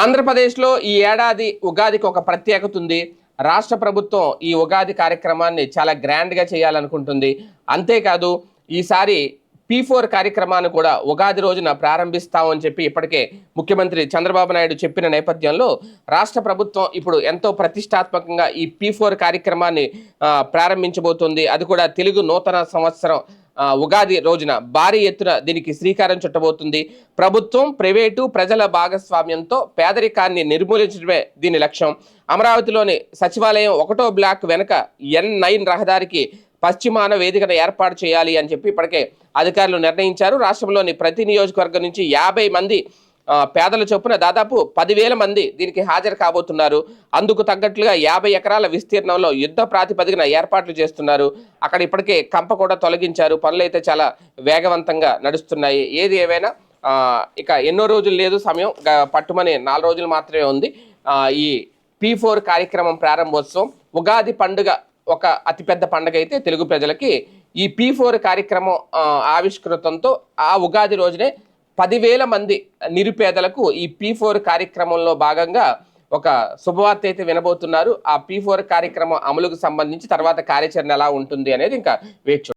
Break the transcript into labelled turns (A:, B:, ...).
A: ఆంధ్రప్రదేశ్లో ఈ ఏడాది ఉగాదికి ఒక ప్రత్యేకత ఉంది. రాష్ట్ర ప్రభుత్వం ఈ ఉగాది కార్యక్రమాన్ని చాలా గ్రాండ్గా చేయాలనుకుంటుంది. అంతేకాదు ఈసారి పీ ఫోర్ కార్యక్రమాన్ని కూడా ఉగాది రోజున ప్రారంభిస్తామని చెప్పి ఇప్పటికే ముఖ్యమంత్రి చంద్రబాబు నాయుడు చెప్పిన నేపథ్యంలో రాష్ట్ర ప్రభుత్వం ఇప్పుడు ఎంతో ప్రతిష్టాత్మకంగా ఈ పీ ఫోర్ కార్యక్రమాన్ని ప్రారంభించబోతుంది ప్రారంభించబోతోంది. అది కూడా తెలుగు నూతన సంవత్సరం ఉగాది రోజున భారీ ఎత్తున దీనికి శ్రీకారం చుట్టబోతుంది. ప్రభుత్వం ప్రైవేటు ప్రజల భాగస్వామ్యంతో పేదరికాన్ని నిర్మూలించడమే దీని లక్ష్యం. అమరావతిలోని సచివాలయం ఒకటో బ్లాక్ వెనుక ఎన్ నైన్ రహదారికి పశ్చిమాన వేదికను ఏర్పాటు చేయాలి అని చెప్పి ఇప్పటికే అధికారులు నిర్ణయించారు. రాష్ట్రంలోని ప్రతి నియోజకవర్గం నుంచి యాభై మంది పేదల చొప్పున దాదాపు పదివేల మంది దీనికి హాజరు కాబోతున్నారు. అందుకు తగ్గట్లుగా యాభై ఎకరాల విస్తీర్ణంలో యుద్ధ ప్రాతిపదికన ఏర్పాట్లు చేస్తున్నారు. అక్కడ ఇప్పటికే కంప కూడా తొలగించారు. పనులైతే చాలా వేగవంతంగా నడుస్తున్నాయి. ఏది ఏమైనా ఇక ఎన్నో రోజులు లేదు సమయం పట్టుమని నాలుగు రోజులు మాత్రమే ఉంది. ఈ పీ ఫోర్ కార్యక్రమం ప్రారంభోత్సవం ఉగాది పండుగ ఒక అతిపెద్ద పండుగ అయితే తెలుగు ప్రజలకి ఈ పీ ఫోర్ కార్యక్రమం ఆవిష్కృతంతో ఆ ఉగాది రోజునే పదివేల మంది నిరుపేదలకు ఈ పీ ఫోర్ కార్యక్రమంలో భాగంగా ఒక శుభవార్త అయితే వినబోతున్నారు. ఆ పీ ఫోర్ కార్యక్రమం అమలుకు సంబంధించి తర్వాత కార్యాచరణ ఎలా ఉంటుంది అనేది ఇంకా వేచి